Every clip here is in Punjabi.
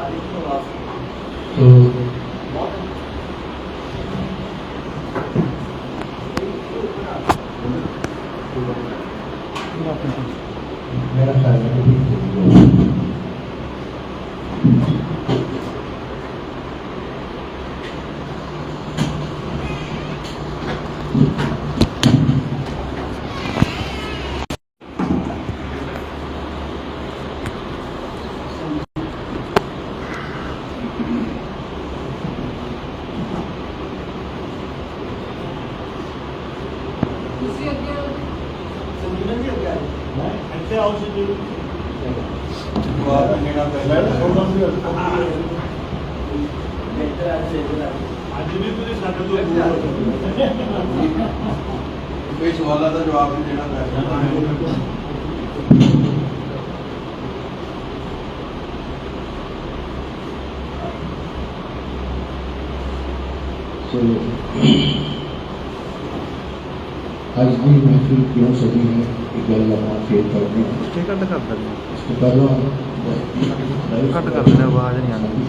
ありとうごい。ਆਉਂ ਸੀ ਜੀ। ਬਾਹਰ ਨੇੜਾ ਮੈਂ ਤਾਂ ਸੌਦਾ ਸੀ ਇੱਧਰ ਆ ਕੇ ਇੱਧਰ ਆ ਅੱਜ ਵੀ ਤੁਸੀਂ ਸਾਡੇ ਤੋਂ ਦੂਰ ਹੋ ਕੋਈ ਸਵਾਲਾਂ ਦਾ ਜਵਾਬ ਨਹੀਂ ਦੇਣਾ ਪੈਂਦਾ ਸੋ ਅੱਜ ਦੀ ਮਹਿਫਿਲ ਕਿਉਂ ਸਜੀ ਹੈ ਇਹ ਗੱਲ ਆਪਾਂ ਫੇਰ ਕਰਦੇ ਹਾਂ ਸਟੇ ਕੱਟ ਕਰ ਦਿੰਦੇ ਇਸ ਤੋਂ ਪਹਿਲਾਂ ਘੱਟ ਕਰ ਦਿੰਦੇ ਆਵਾਜ਼ ਨਹੀਂ ਆਉਂਦੀ।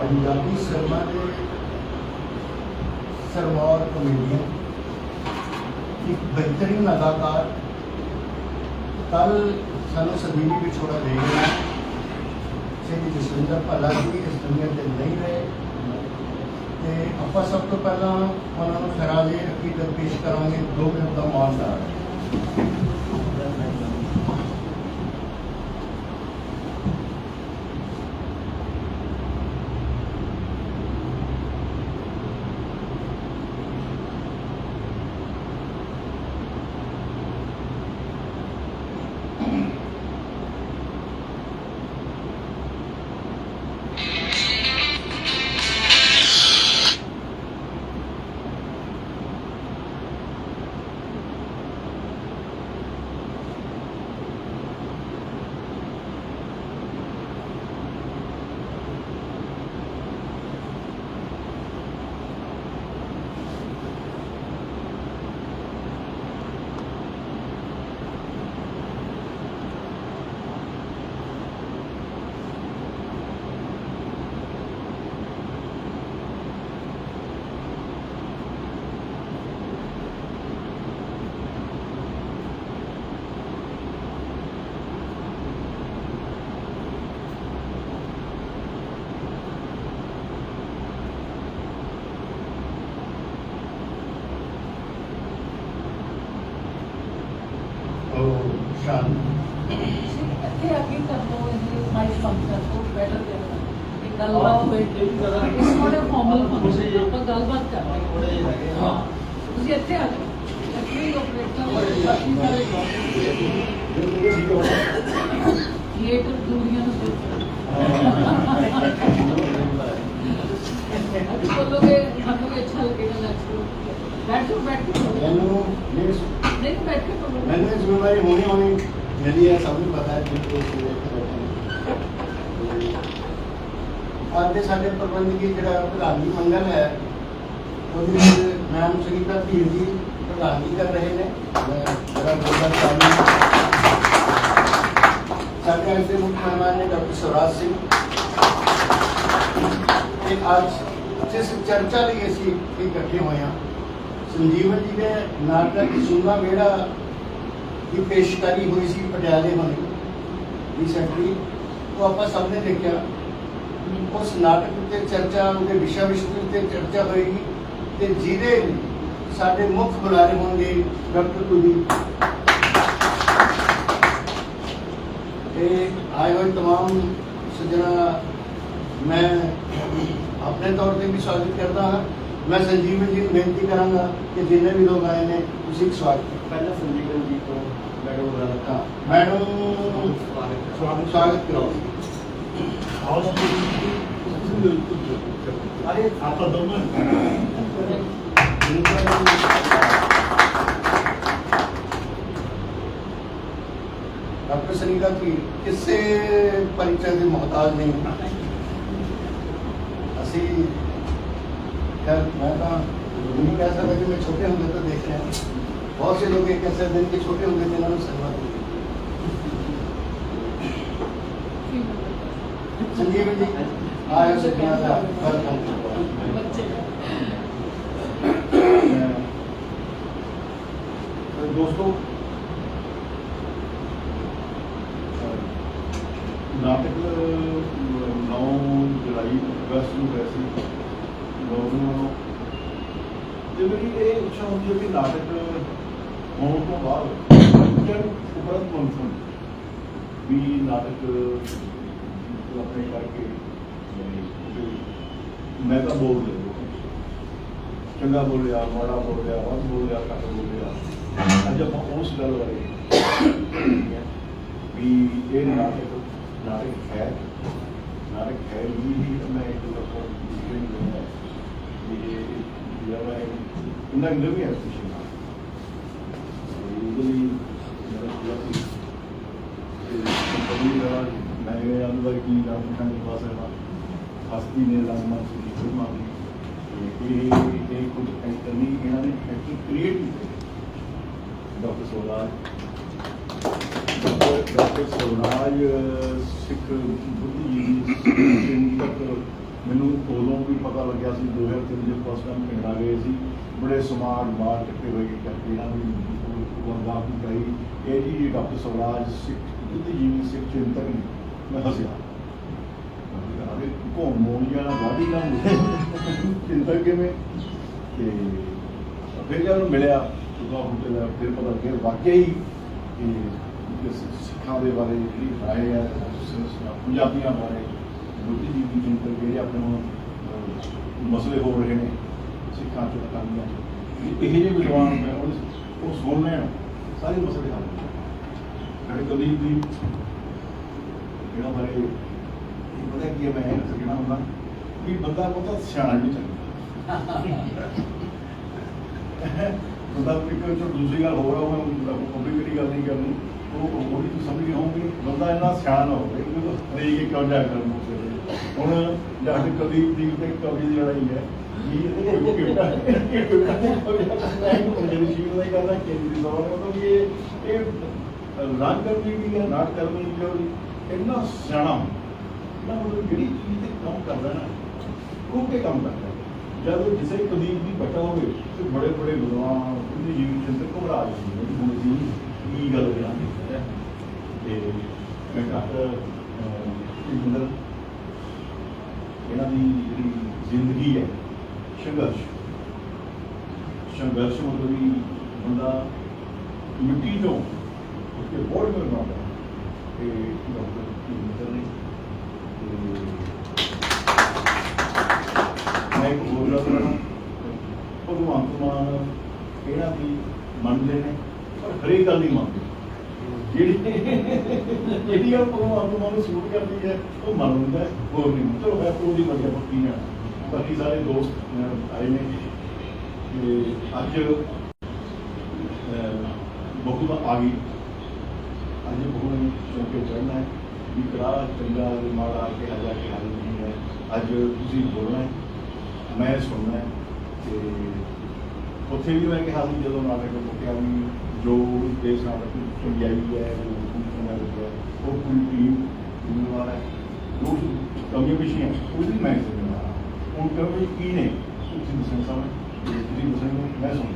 ਪੰਜਾਬੀ ਸਿਨੇਮਾ ਦੇ ਸਰਮੌਰ ਕਮੇਡੀਅਨ ਇੱਕ ਬਿਹਤਰੀਨ ਅਦਾਕਾਰ ਕੱਲ ਸਾਨੂੰ ਸਦੀਵੀ ਵਿਛੋੜਾ ਦੇ ਗਿਆ ਸ਼੍ਰੀ ਜਸਵਿੰਦਰ ਭੱਲਾ ਜੀ ਇਸ ਦੁਨੀਆ ਤੇ ਨਹੀਂ ਰਹੇ। ਤੇ ਆਪਾਂ ਸਭ ਤੋਂ ਪਹਿਲਾਂ ਉਹਨਾਂ ਨੂੰ ਖਰਾਜੇ ਅਕੀਦਤ ਪੇਸ਼ ਕਰਾਂਗੇ ਦੋ ਮਿੰਟ ਦਾ ਮੌਨ ਦਾ ਸ਼ਾਨ ਇੱਥੇ ਅੱਗੇ ਕਰ ਲਓ ਇਹ ਮਾਈਕ ਕਰ ਦਿਓ ਬੈਟਰ ਦੇ ਇੱਕ ਗੱਲਬਾਤ ਹੋਏ ਇਸ ਮੋੜੇ ਫਾਰਮਲ ਫੰਕਸ਼ਨ ਆਪਾਂ ਗੱਲਬਾਤ ਕਰ ਰਹੇ ਹਾਂ। ਤੁਸੀਂ ਇੱਥੇ ਆ ਜਾਓ। ਇੱਥੇ ਹੀ। ਆਪਰੇਟਰ ਥੀਏਟਰ ਦੁਨੀਆ ਨੂੰ ਅੱਜ ਬੋਲੋਗੇ ਵੀ ਅੱਛਾ ਲੱਗੇਗਾ ਨੈਕਸਟ ਬੈਠੋ ਬੈਠੋ। ਮੈਨੂੰ ਮੇਰੇ ਨਹੀਂ ਬੈਠੋ ਮੈਨੂੰ ਇਸ ਜ਼ਿੰਮੇਵਾਰੀ ਹੋਣੀ ਹੋਣੀ ਮੇਰੀ ਹੈ, ਸਭ ਨੂੰ ਪਤਾ ਹੈ ਕਿ ਬੈਠੇ ਅੱਜ ਦੇ ਸਾਡੇ ਪ੍ਰਬੰਧਕੀ ਜਿਹੜਾ ਪ੍ਰਧਾਨਗੀ ਮੰਡਲ ਹੈ, ਉਹਦੇ ਵਿੱਚ ਮੈਮ ਸੁਨੀਤਾ ਧੀਰ ਜੀ ਪ੍ਰਧਾਨਗੀ ਕਰ ਰਹੇ ਨੇ। ਮੈਂ ਮੇਰਾ ਬਹੁਤ ਸਾਡੇ ਦੇ ਮੁੱਖ ਮਹਿਮਾਨ ਨੇ ਡਾਕਟਰ ਸਵਰਾਜ ਸਿੰਘ। ਤੇ ਅੱਜ ਜਿਸ ਚਰਚਾ ਲਈ ਅਸੀਂ ਇਕੱਠੇ ਹੋਏ ਹਾਂ ਸੰਜੀਵਨ ਜੀ ਦੇ ਨਾਟਕ ਸੁਨਾ ਵੇੜਾ ਦੀ ਪੇਸ਼ਕਾਰੀ ਹੋਈ ਸੀ ਪਟਿਆਲੇ ਹੋਣੀ ਰੀਸੈਂਟਲੀ ਉਹ ਆਪਾਂ ਸਭ ਨੇ ਦੇਖਿਆ ਉਸ ਨਾਟਕ ਉੱਤੇ ਚਰਚਾ ਉਹਦੇ ਵਿਸ਼ਾ ਵਿਸ਼ੇ ਉੱਤੇ ਚਰਚਾ ਹੋਏਗੀ ਤੇ ਜਿਹਦੇ ਸਾਡੇ ਮੁੱਖ ਬੁਲਾਰੇ ਹੋਣਗੇ ਡਾਕਟਰ ਕੁਲਦੀਪ ਇਹ ਆਏ ਹੋਏ तमाम ਸੱਜਣਾ ਮੈਂ ਆਪਣੇ ਤੌਰ ਤੇ ਵੀ ਸਵਾਗਤ ਕਰਦਾ ਹਾਂ ਮੈਂ ਸੰਜੀਵਨ ਜੀ ਨੂੰ ਬੇਨਤੀ ਕਰਾਂਗਾ ਕਿ ਜਿੰਨੇ ਵੀ ਲੋਕ ਆਏ ਨੇ ਤੁਸੀਂ ਇੱਕ ਸਵਾਗਤ ਪਹਿਲਾਂ ਸੰਜੀਵਨ ਜੀ ਤੋਂ ਮੈਡਮ ਦਾ ਹਾਂ ਮੈਡਮ ਸਵਾਗਤ ਸਵਾਗਤ ਕਰੋ। ਅਰੇ ਆਪਾਂ ਦੋਨੋਂ ਡਾਕਟਰ ਸਨੀਕਾ ਕੀ ਕਿਸੇ ਪਰਿਚੈ ਦੇ ਮੁਹਤਾਜ ਨਹੀਂ। ਅਸੀਂ ਖੈਰ ਮੈਂ ਤਾਂ ਨਹੀਂ ਕਹਿ ਸਕਦਾ ਕਿ ਮੈਂ ਛੋਟੇ ਹੁੰਦੇ ਤੋਂ ਦੇਖ ਰਿਹਾ ਬਹੁਤ ਸੇ ਲੋਕ ਇਹ ਕਹਿ ਸਕਦੇ ਨੇ ਕਿ ਛੋਟੇ ਹੁੰਦੇ ਤੇ ਇਹਨਾਂ ਨੂੰ ਸਰਵਤ ਹੋਈ ਸੰਜੀਵ ਜੀ ਆਇਓ ਸੱਜਣਾ ਦਾ ਵੈਲਕਮ ਬੱਚੇ ਦੋਸਤੋ ਨਾਟਕ 9 ਜੁਲਾਈ ਅਗਸਤ ਨੂੰ ਹੋਇਆ ਸੀ ਇਹ ਇੱਛਾ ਹੁੰਦੀ ਹੈ ਵੀ ਨਾਟਕ ਹੋਣ ਤੋਂ ਬਾਅਦ ਜਦ ਉਪਰੰਤ ਕੌਨਫਰੰਸ ਵੀ ਨਾਟਕ ਆਪਣੇ ਕਰਕੇ ਤੇ ਮੈਂ ਤਾਂ ਬੋਲ ਰਿਹਾ ਚੰਗਾ ਬੋਲਿਆ ਮਾੜਾ ਬੋਲਿਆ ਵੱਧ ਬੋਲਿਆ ਘੱਟ ਬੋਲਿਆ ਅੱਜ ਆਪਾਂ ਉਸ ਗੱਲ ਬਾਰੇ ਵੀ ਇਹ ਨਾਟਕ ਨਾਟਕ ਹੈ। ਨਾਟਕ ਹੈ ਵੀ ਮੈਂ ਇੱਕ ਲੱਖੋਂ ਨੂੰ ਵੀ ਐਸੋਸੀਏਸ਼ਨ ਨਾਲ ਇਹਦੇ ਲਈ ਮੇਰਾ ਕੰਪਨੀ ਦਾ ਮੈਂ ਇਹ ਅੰਦਰ ਕੀ ਨਾਮ ਦੇ ਪਾਸ ਹੈ ਹਸਤੀ ਨੇ ਲਾਮਾ ਸੀ ਫਿਲਮਾਂ ਦੀ ਇਹ ਇਹ ਕੁਝ ਐਕਟਰ ਇਹਨਾਂ ਨੇ ਐਕਟਰ ਕ੍ਰੀਏਟ ਕੀਤੇ ਡਾਕਟਰ ਸੋਲਾਜ ਡਾਕਟਰ ਸੋਨਾਜ ਸਿੱਖ ਬੁੱਧੀਜੀਵੀ ਚਿੰਤਕ ਮੈਨੂੰ ਉਦੋਂ ਵੀ ਪਤਾ ਲੱਗਿਆ ਸੀ 2003 ਦੇ ਫਸਟ ਟਾਈਮ ਪਿੰਡ ਆ ਗਏ ਸੀ, ਬੜੇ ਸਮਾਰਟ ਮਾਰ ਕੱਟੇ ਹੋਏ ਕਰਕੇ ਇਹਨਾਂ ਨੂੰ ਵੰਗਾ ਵੀ ਗਈ ਇਹ ਜੀ ਡਾਕਟਰ ਸਵਰਾਜ ਸਿੱਖ ਬੁੱਧੀਜੀਵੀ ਸਿੱਖ ਚਿੰਤਕ ਨੇ, ਮੈਂ ਹੱਸਿਆ। ਅਰੇ ਕੌਣ ਮੋਨੀਆ ਨਾ ਵਾਦੀ ਨਾ ਚਿੰਤਕ ਕਿਵੇਂ? ਤੇ ਫਿਰ ਜਦ ਨੂੰ ਮਿਲਿਆ ਉਦੋਂ ਹੁੰਦੇ ਦਾ ਫਿਰ ਪਤਾ ਲੱਗਿਆ, ਵਾਕਿਆ ਹੀ ਕਿ ਸਿੱਖਾਂ ਦੇ ਬਾਰੇ ਜਿਹੜੀ ਰਾਏ ਹੈ, ਪੰਜਾਬੀਆਂ ਬਾਰੇ ਬੁੱਧੀਜੀਵੀ ਚਿੰਤਕ ਜਿਹੜੇ ਆਪਣੇ ਮਸਲੇ ਹੋ ਰਹੇ ਨੇ ਸਿੱਖਾਂ ਚ ਕਾਮੀਆਂ ਇਹ ਜਿਹੇ ਵਿਦਵਾਨ ਮੈਂ ਉਹ ਉਹ ਸੁਣ ਲੈਣ ਸਾਰੇ ਮਸਲੇ ਹੱਲ ਹੋ। ਸਾਡੇ ਕਦੀ ਵੀ ਇਹਨਾਂ ਬਾਰੇ ਇਹ ਪਤਾ ਕੀ ਹੈ ਮੈਂ ਇਹ ਕਹਿਣਾ ਹੁੰਦਾ ਵੀ ਬੰਦਾ ਬਹੁਤਾ ਸਿਆਣਾ ਨਹੀਂ ਚਾਹੀਦਾ ਬੰਦਾ ਇੱਕ ਚੋਂ ਦੂਸਰੀ ਗੱਲ ਹੋਰ ਆ ਮੈਂ ਪਬਲਿਕ ਦੀ ਗੱਲ ਨਹੀਂ ਕਰਨੀ। ਉਹ ਉਹ ਵੀ ਸਮਝ ਗਏ ਹੋਵੋਗੇ ਬੰਦਾ ਇੰਨਾ ਸਿਆਣਾ ਨਾ ਹੋਵੇ ਕਿ ਉਹ ਹਰੇਕ ਇੱਕ ਕਿਉਂ ਜਾ ਕਰਨ ਹੁਣ ਜਦ ਕਦੀ ਦੀ ਤੇ ਕਵੀ ਦੀ ਲੜਾਈ ਹੈ। ਜੀ ਇਹ ਕੋਈ ਕਿਉਂ ਇਹ ਕੋਈ ਜਿਹੜੀ ਚੀਜ਼ ਨਹੀਂ ਕਰਦਾ ਕਿ ਦੀ ਮਤਲਬ ਇਹ ਇਹ ਰੰਗ ਕਰਨੀ ਵੀ ਹੈ ਨਾਟ ਕਰਨੀ ਵੀ ਹੈ ਇੰਨਾ ਸਿਆਣਾ ਨਾ ਮਤਲਬ ਜਿਹੜੀ ਚੀਜ਼ ਤੇ ਕੰਮ ਕਰਦਾ ਨਾ ਉਹ ਕੇ ਕੰਮ ਕਰਦਾ। ਜਦ ਕਿਸੇ ਕਦੀਮ ਦੀ ਬਚਾ ਹੋਵੇ, ਤੇ ਬੜੇ ਬੜੇ ਵਿਦਵਾਨ ਉਹਦੀ ਜੀਵਨ ਚਿੰਤਕ ਘਬਰਾ ਜਾਂਦੇ ਨੇ ਹੁਣ ਅਸੀਂ ਕੀ ਗੱਲ ਕਰਾਂਗੇ? ਤੇ ਮੈਂ ਡਾਕਟਰ ਇੰਦਰ ਇਹਨਾਂ ਦੀ ਜਿਹੜੀ ਜ਼ਿੰਦਗੀ ਹੈ, ਸੰਘਰਸ਼। ਸੰਘਰਸ਼ ਮਤਲਬ ਵੀ ਬੰਦਾ ਮਿੱਟੀ ਤੋਂ ਉਸਕੇ ਬੋਰਡ में ਬਣਾਉਂਦਾ ਤੇ ਡਾਕਟਰ ਇੰਦਰ ਨੇ, ਤੇ ਮੈਂ ਇੱਕ ਹੋਰ ਗੱਲ ਕਰਾਂ। ਭਗਵੰਤ ਮਾਨ ਇਹਨਾਂ ਦੀ ਮੰਨਦੇ ਨੇ, ਪਰ ਹਰੇਕ ਗੱਲ ਨਹੀਂ ਮੰਨਦੇ ਜਿਹੜੀ ਜਿਹੜੀ ਗੱਲ ਭਗਵੰਤ ਮਾਨ ਨੂੰ ਸੂਟ ਕਰਦੀ ਹੈ ਉਹ ਮੰਨ ਲੈਂਦਾ ਹੈ, ਹੋਰ ਨਹੀਂ ਮੰਨਦਾ। ਚਲੋ ਮੈਂ ਉਹਦੀ ਵਧੀਆ ਪੱਕੀ ਨਾ ਬਾਕੀ ਸਾਰੇ ਦੋਸਤ ਅਹ, ਆਏ ਨੇ ਤੇ ਅੱਜ ਅਹ, ਬਹੂ ਦਾ ਆ ਗਈ ਅੱਜ ਬਹੂ ਨੇ ਚੌਂਕੇ ਚੜ੍ਹਨਾ ਹੈ ਵੀ ਕਰਾ ਚੰਗਾ ਤੇ ਮਾੜਾ ਕਿ ਹਜਾ ਕੇ ਹੱਲ ਨਹੀਂ ਹੈ ਅੱਜ ਤੁਸੀਂ ਬੋਲਣਾ ਹੈ ਮੈਂ ਸੁਣਨਾ ਹੈ ਤੇ ਉੱਥੇ ਵੀ ਮੈਂ ਕਿਹਾ ਸੀ ਜਦੋਂ ਨਾਟਕ ਮੁੱਕਿਆ ਵੀ ਜੋ ਇਸ ਨਾਟਕ ਚੰਗਿਆਈ ਹੈ ਉਹ ਚੰਗਾ ਲੱਗਿਆ ਉਹ ਪੂਰੀ ਟੀਮ ਜ਼ਿੰਮੇਵਾਰ ਹੈ। ਜੋ ਕਮੀਆਂ ਪਿਛੀਆਂ ਉਹਦੀ ਮੈਂ ਜ਼ਿੰਮੇਵਾਰ ਹਾਂ, ਹੁਣ ਕਮੀ ਕੀ ਨੇ? ਤੁਸੀਂ ਦੱਸਣਾ ਸਾਹਮਣੇ। ਤੁਸੀਂ ਦੱਸਣਾ ਮੈਂ ਸੁਣਦਾ